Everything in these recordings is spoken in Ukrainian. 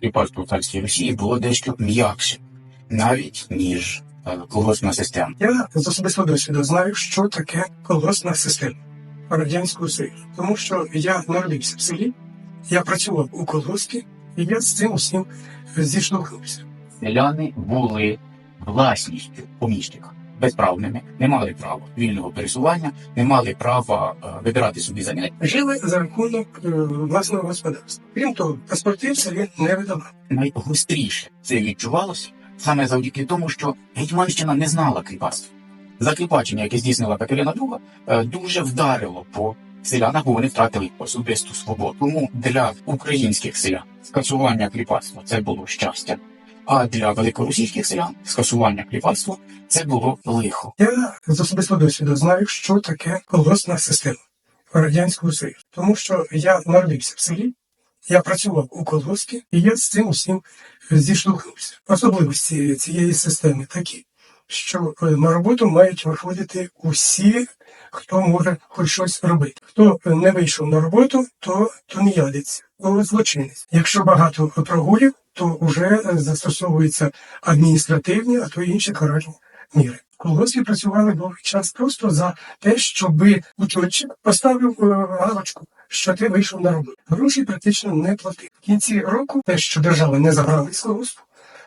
кріпацтво в царській Росії було дещо м'якше, навіть ніж е, колгоспна система. Я з особистого досвіду знаю, що таке колгоспна система Радянського Союзу, тому що я народився в селі, я працював у колгоспі, і я з цим усім зіштовхнувся. Селяни були власністю поміщика. Безправними, не мали права вільного пересування, не мали права е, вибирати собі заняття. Жили за рахунок е, власного господарства. Крім того, паспорти в селі не видавали. Найгостріше це відчувалося саме завдяки тому, що Гетьманщина не знала кріпацтва. Закріпачення, яке здійснила Катерина II, е, дуже вдарило по селянах, бо вони втратили особисту свободу. Тому для українських селян скасування кріпацтва це було щастя. А для великоросійських селян скасування кріпацтва це було лихо. Я з особистого досвіду знаю, що таке колгоспна система Радянського Союзу, тому що я народився в селі, я працював у колгоспі, і я з цим усім зіштовхнувся. Особливості цієї системи такі, що е, на роботу мають виходити усі, хто може хоч щось робити. Хто е, не вийшов на роботу, то, то не ядеться, злочинець. Якщо багато прогулів, то вже е, застосовуються адміністративні, а то й інші каральні міри. Колгоспі працювали довгий час просто за те, щоб учольчик поставив е, галочку, що ти вийшов на роботу. Гроші практично не платив. В кінці року те, що держава не забрала з колгоспу,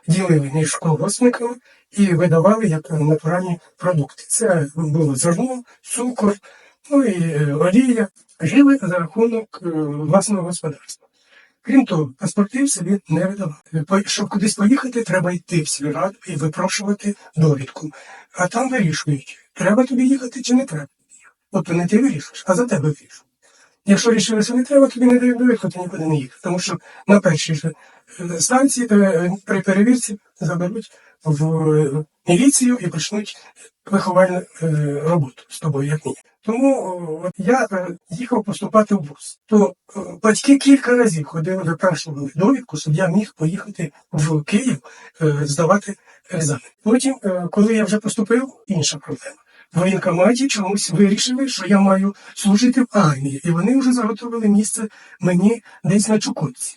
ділили між колгоспниками і видавали як натуральні продукти. Це було зерно, цукор, ну і е, олія. Жили за рахунок власного господарства. Крім того, паспортів собі не видавали. Щоб кудись поїхати, треба йти в сільраду і випрошувати довідку. А там вирішують, треба тобі їхати чи не треба їхати. Тобто не ти вирішуєш, а за тебе вирішують. Якщо рішили, що не треба, тобі не дають довідку, ти нікуди не їхати. Тому що на першій же е, станції е, при перевірці заберуть в е, міліцію і почнуть виховальну роботу з тобою, як ні. Тому от я е, їхав поступати в вуз. То е, батьки кілька разів ходили, випрашували довідку, щоб я міг поїхати в Київ е, здавати екзамен. Потім, е, коли я вже поступив, інша проблема. В воєнкоматі чомусь вирішили, що я маю служити в армії, і вони вже заготовили місце мені десь на Чукотці.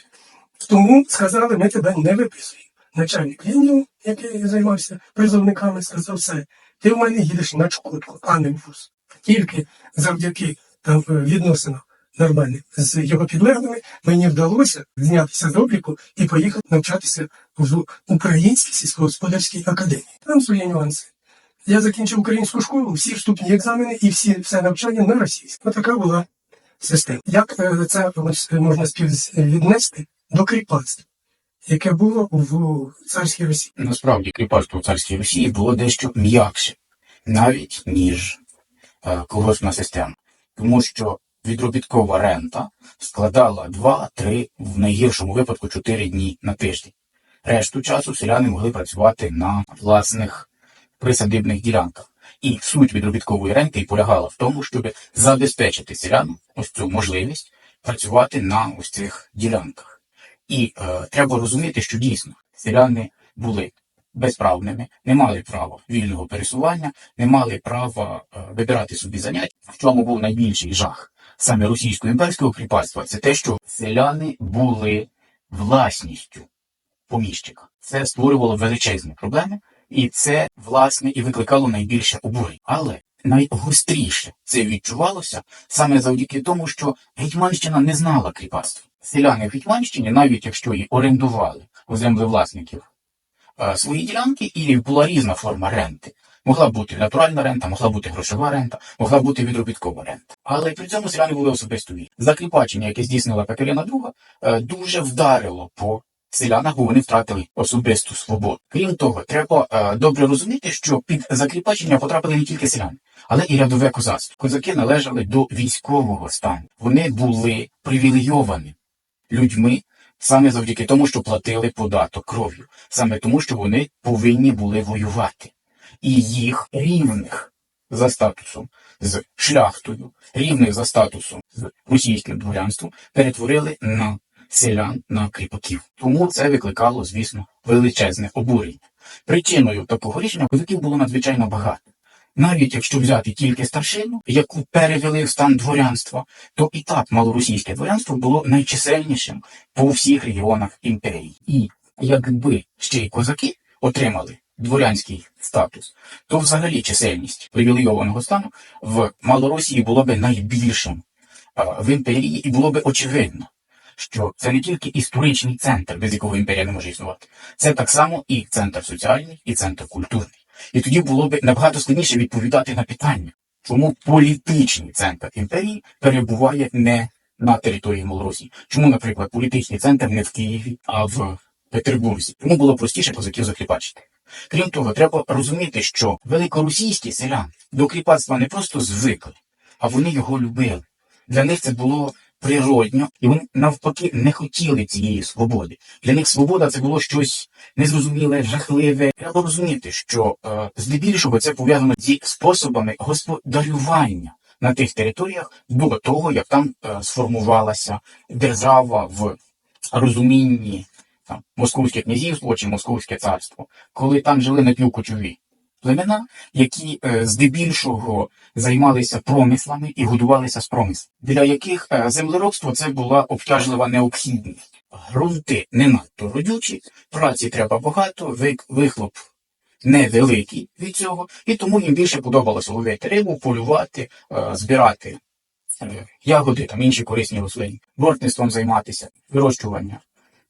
Тому сказали, ми тебе не виписуємо. Начальник відділу, який займався призовниками, сказав все, ти в мене їдеш на Чукотку, а не в ВУЗ. Тільки завдяки там е, відносинам нормальним з його підлеглими мені вдалося знятися з обліку і поїхати навчатися в Українській сільськогосподарській академії. Там свої нюанси. Я закінчив українську школу, всі вступні екзамени і всі все навчання на російську. Така була система. Як е, це можна співвіднести до кріпацтва, яке було в царській Росії? Насправді кріпацтво в царській Росії було дещо м'якше, навіть ніж колгоспна система, тому що відробіткова рента складала 2-3, в найгіршому випадку 4 дні на тиждень. Решту часу селяни могли працювати на власних присадибних ділянках. І суть відробіткової ренти і полягала в тому, щоб забезпечити селянам ось цю можливість працювати на ось цих ділянках. І е, треба розуміти, що дійсно селяни були безправними, не мали права вільного пересування, не мали права е, вибирати собі занять. В чому був найбільший жах саме російсько-імперського кріпацтва, це те, що селяни були власністю поміщика. Це створювало величезні проблеми, і це власне і викликало найбільше обурень. Але найгостріше це відчувалося саме завдяки тому, що Гетьманщина не знала кріпацтва. Селяни в Гетьманщині, навіть якщо і орендували у землевласників свої ділянки, і була різна форма ренти. Могла бути натуральна рента, могла бути грошова рента, могла бути відробіткова рента. Але при цьому селяни були особисто вільні. Закріпачення, яке здійснила Катерина II, е, дуже вдарило по селянах, бо вони втратили особисту свободу. Крім того, треба е, добре розуміти, що під закріпачення потрапили не тільки селяни, але і рядове козацтво. Козаки належали до військового стану. Вони були привілейовані людьми саме завдяки тому, що платили податок кров'ю, саме тому, що вони повинні були воювати. І їх рівних за статусом з шляхтою, рівних за статусом з російським дворянством, перетворили на селян на кріпаків. Тому це викликало, звісно, величезне обурення. Причиною такого рішення козаків було надзвичайно багато. Навіть якщо взяти тільки старшину, яку перевели в стан дворянства, то і так малоросійське дворянство було найчисельнішим по всіх регіонах імперії. І якби ще й козаки отримали дворянський статус, то взагалі чисельність привілейованого стану в Малоросії було би найбільшим в імперії, і було би очевидно, що це не тільки історичний центр, без якого імперія не може існувати, це так само і центр соціальний, і центр культурний. І тоді було б набагато складніше відповідати на питання, чому політичний центр імперії перебуває не на території Малоросії. Чому, наприклад, політичний центр не в Києві, а в Петербурзі? Тому було простіше козаків закріпачити. Крім того, треба розуміти, що великоросійські селяни до кріпацтва не просто звикли, а вони його любили. Для них це було природньо, і вони навпаки не хотіли цієї свободи. Для них свобода це було щось незрозуміле, жахливе. Треба розуміти, що е, здебільшого це пов'язано зі способами господарювання на тих територіях до того, як там е, сформувалася держава в розумінні там, Московське князівство чи Московське царство, коли там жили напівкочові племена, які е, здебільшого займалися промислами і годувалися з промислів, для яких е, землеробство це була обтяжлива необхідність. Грунти не надто родючі, праці треба багато, вихлоп невеликий від цього, і тому їм більше подобалося ловити рибу, полювати, е, збирати ягоди, там інші корисні рослини, бортництвом займатися, вирощування.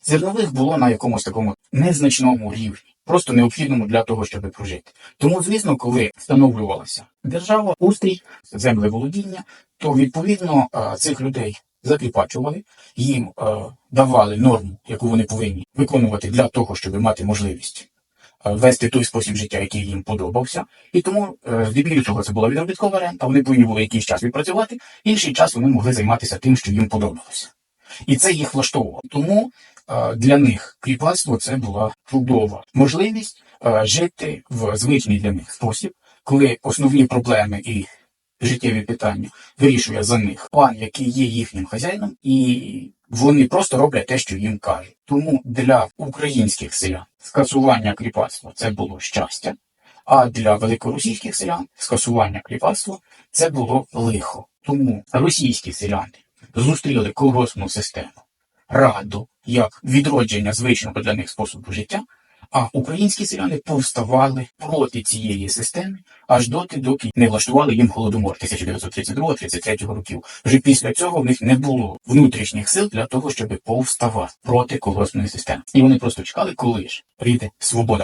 Зернових було на якомусь такому незначному рівні, просто необхідному для того, щоб прожити. Тому, звісно, коли встановлювалася держава, устрій, землеволодіння, то відповідно е, цих людей закріпачували, їм е, давали норму, яку вони повинні виконувати для того, щоб мати можливість е, вести той спосіб життя, який їм подобався. І тому здебільшого це була відробіткова рента, вони повинні були якийсь час відпрацювати, інший час вони могли займатися тим, що їм подобалося. І це їх влаштовувало. Тому для них кріпацтво це була чудова можливість е, жити в звичний для них спосіб, коли основні проблеми і життєві питання вирішує за них пан, який є їхнім хазяїном, і вони просто роблять те, що їм кажуть. Тому для українських селян скасування кріпацтва це було щастя, а для великоросійських селян скасування кріпацтва це було лихо. Тому російські селяни зустріли колгоспну систему раду як відродження звичного для них способу життя, а українські селяни повставали проти цієї системи аж доти, доки не влаштували їм голодомор 1932-33 років. Вже після цього в них не було внутрішніх сил для того, щоб повставати проти колгоспної системи. І вони просто чекали, коли ж прийде свобода.